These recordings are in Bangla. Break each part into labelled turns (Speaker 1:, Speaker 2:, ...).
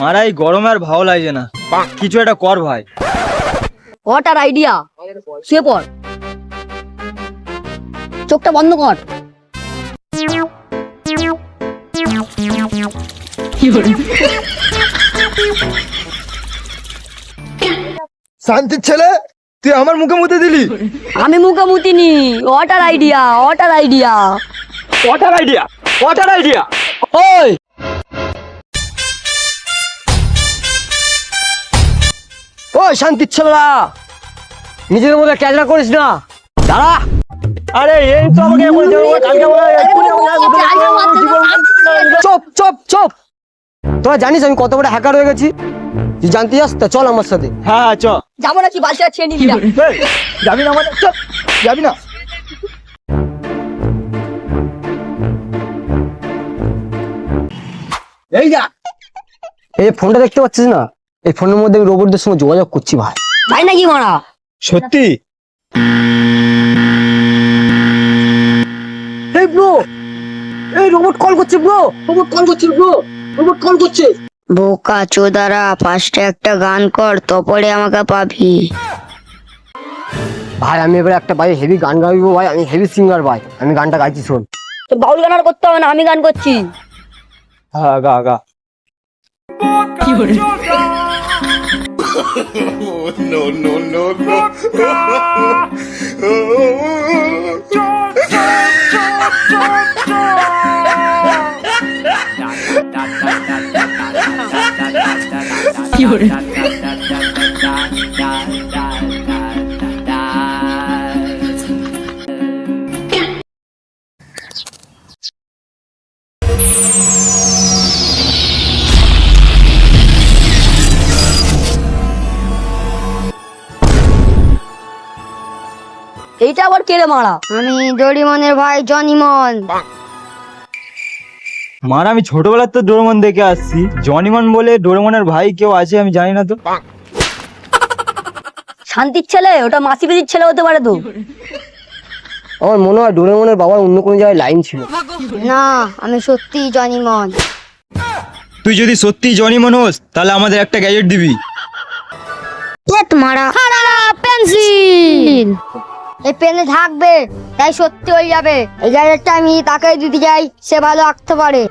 Speaker 1: মারা এই গরমে আর ভালো লাগছে না। কিছু একটা কর ভাই।
Speaker 2: হোয়াট আর আইডিয়া শুয়ে পড়। চোখটা বন্ধ কর।
Speaker 1: শান্তির ছেলে তুই আমার মুখে মুতে দিলি?
Speaker 2: আমি মুখে মুতিনি। What an idea what an idea
Speaker 1: water idea
Speaker 2: ওই
Speaker 3: ও শান্তির ছেলেরা নিজেদের মধ্যে করিস না। দাঁড়া!
Speaker 1: আরে এই তো আমাকে
Speaker 3: চপ চপ চপ। তোরা জানিস আমি কত বড় হ্যাকার হয়ে গেছি? তুই জানতে যাস তা চল আমার সাথে।
Speaker 1: হ্যাঁ হ্যাঁ চ।
Speaker 2: যাব নাকি বালতিটা ছেড়ে নিবি? না
Speaker 1: এই, যাবি না আমাদের চল যাবি না। এই যা।
Speaker 3: এই ফোনটা দেখতে পাচ্ছিস না? এই ফোনের মধ্যে আমি রোবটদের সঙ্গে যোগাযোগ করছি ভাই।
Speaker 2: তাই নাকি মারা?
Speaker 1: সত্যি?
Speaker 3: এই ব্রো এই রোবট কল করছে ব্রো রোবট কল করছে ব্রো রোবট কল করছে।
Speaker 4: বোকা চোদারা ফার্স্টে একটা গান কর তারপরে আমাকে পাবি।
Speaker 3: ভাই আমি এবার একটা ভাই হেভি গান গাইবো ভাই আমি হেভি সিঙ্গার ভাই। আমি গানটা গাইছি শোন।
Speaker 2: তো বাউল গান আর করতে হবে না আমি গান করছি।
Speaker 1: হ্যাঁ গা গা।
Speaker 2: এইটা আবার কেড়ে মারা?
Speaker 4: আমি ডরিমনের ভাই জনিমন
Speaker 1: মার আমি ছোটবেলার তো ডোরেমন দেখে আসছি। জনিমন বলে ডোরেমনের ভাই কেউ আছে আমি জানি না তো।
Speaker 2: শান্তির ছেলে ওটা মাসি পিসির ছেলে হতে পারে তো।
Speaker 3: আমার মনে হয় ডোরেমনের বাবার অন্য কোনো জায়গায় লাইন ছিল।
Speaker 4: না আমি সত্যি জনিমন
Speaker 1: তুই যদি সত্যি জনিমন হোস তাহলে আমাদের একটা গ্যাজেট দিবি।
Speaker 4: মারা। পেন্সিল এই পেনে থাকবে, তাই সত্যি হয়ে যাবে। এই জায়গাটা আমি তাকে দিতে যাই সে ভালো আঁকতে পারে।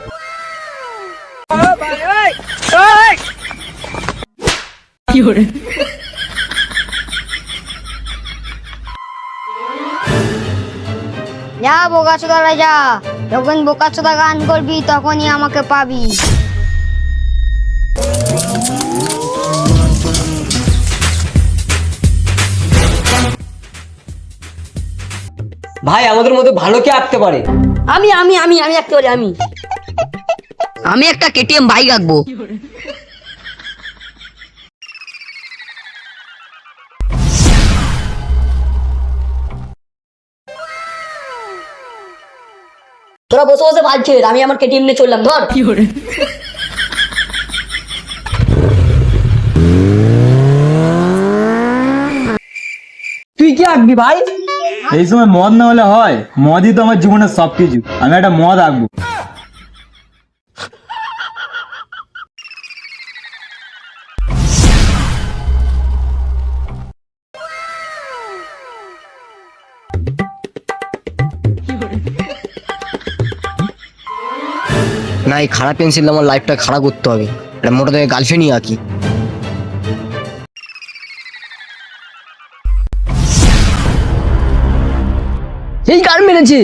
Speaker 4: যা বোকাচোদা রাজা, যখন বোকাচোদা গান করবি, তখনই আমাকে পাবি।
Speaker 3: ভাই আমাদের মধ্যে ভালো কে আঁকতে পারে?
Speaker 2: আমি আমি আমি আমি আঁকতে পারি আমি। আমি একটা কেটিএম বাইক আঁকবো। তোরা বসে বসে ভাবছিস আমি আমার কেটিএম নিয়ে চললাম ধর।
Speaker 3: কি আঁকবি ভাই?
Speaker 1: এই সময় মদ না হলে হয়। মদই তো আমার জীবনের সব কিছু আমি একটা মদ আঁকবো।
Speaker 3: না এই খারাপ পেন্সিল আমার লাইফটা খারাপ করতে হবে। এটা মোটা থেকে গার্লফ্রেন্ডই আঁকি। এই গান মেরেছে?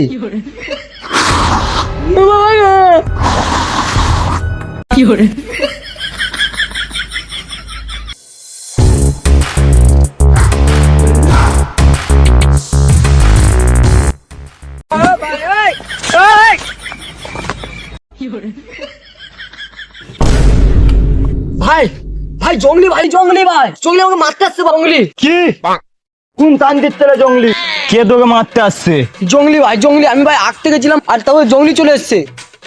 Speaker 3: ভাই ভাই জঙ্গলি ভাই জঙ্গলি ভাই। জঙ্গলি আমাকে মারতে আসছে জঙ্গলি
Speaker 1: কি? কোন তান্দির তেলে জঙ্গলি? কে তোকে মারতে আসছে?
Speaker 3: জঙ্গলি ভাই জঙ্গলি আমি ভাই আঁকতে গেছিলাম আর তারপরে জঙ্গলি চলে এসছে।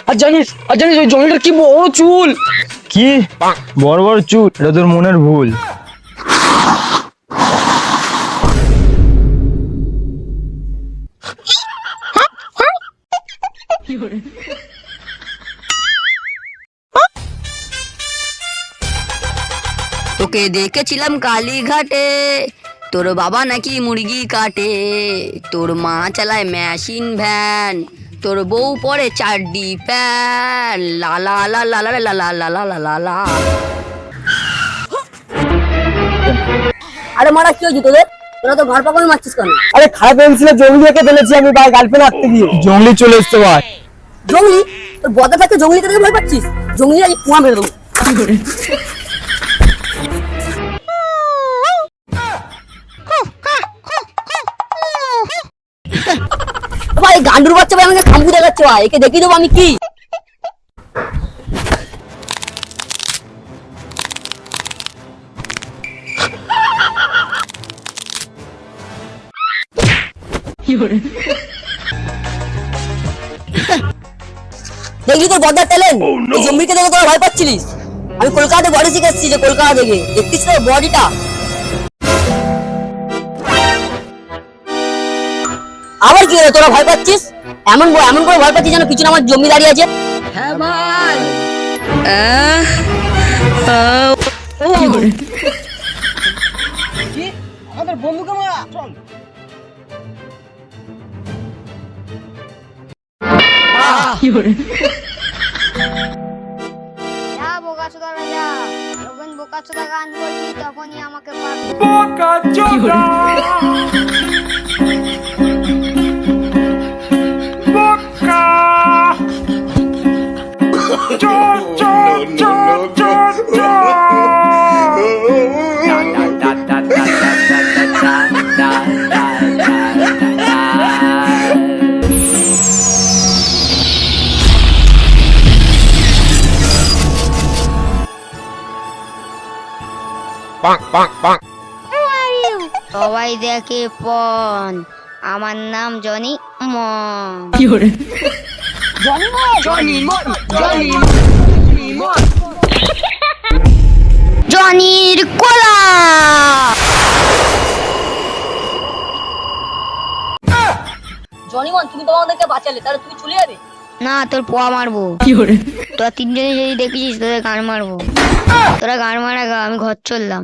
Speaker 3: আর জানিস আর জানিস ওই জঙ্গলিটার কি বড় চুল?
Speaker 1: কি? বড় বড় চুল? এটা তোর মনের ভুল।
Speaker 2: তোকে দেখেছিলাম কালীঘাটে। তোর বাবা নাকি মুরগি কাটে তোর মা চালায় মেশিন ভ্যান তোর বউ পরে চারডি প্যান লা লা লা লা লা লা লা লা লা লা আরে মারা কি হয়েছে তোদের তোরা তো ঘর পাকামি মারছিস কেন
Speaker 3: আরে খারাপ পেন্সিলে জঙ্গলি এঁকে ফেলেছি আমি ভাই গার্লফ্রেন্ড আঁকতে গিয়ে
Speaker 1: জঙ্গলি চলে এসছে ভাই
Speaker 2: জঙ্গলি তোর বদা থাকতে জঙ্গলি থেকে ভয় পাচ্ছিস জঙ্গলি কুয়া মেরে দেবো ভাই গান্ডুর বাচ্চা ভাই আমাকে খাম্বু দেখাচ্ছে ভাই। একে দেখিয়ে দেবো আমি কি। দেখলি তোর বদার ট্যালেন্ট এই জম্বিকে দেখে তোরা ভয় পাচ্ছিলিস? আমি কলকাতাতে বডি শিখে এসেছি যে কলকাতা থেকে। দেখতিস তোর বডিটা? আবার কি হলো? তোরা ভয় পাচ্ছিস? এমন এমন করে ভয় পাচ্ছিস যেন পিছনে আমার জমি দাঁড়িয়ে আছে? হ্যাঁ ভাই।
Speaker 3: আমাদের বন্ধুকে মারা। চল।
Speaker 4: বোকা চোদা যখন বোকা চোদা গান তখনই আমাকে America. Are you? Oh, the keep. আমার নাম জনি মন জনির কোলা।
Speaker 2: জনিমন তুমি তো আমাদেরকে বাঁচালে? তাহলে তুমি চলে যাবে?
Speaker 4: না তোর পোয়া মারবো। তোরা তিনজনে যদি দেখেছিস তোদের গান মারবো। তোরা গান মারা গা আমি ঘর চললাম।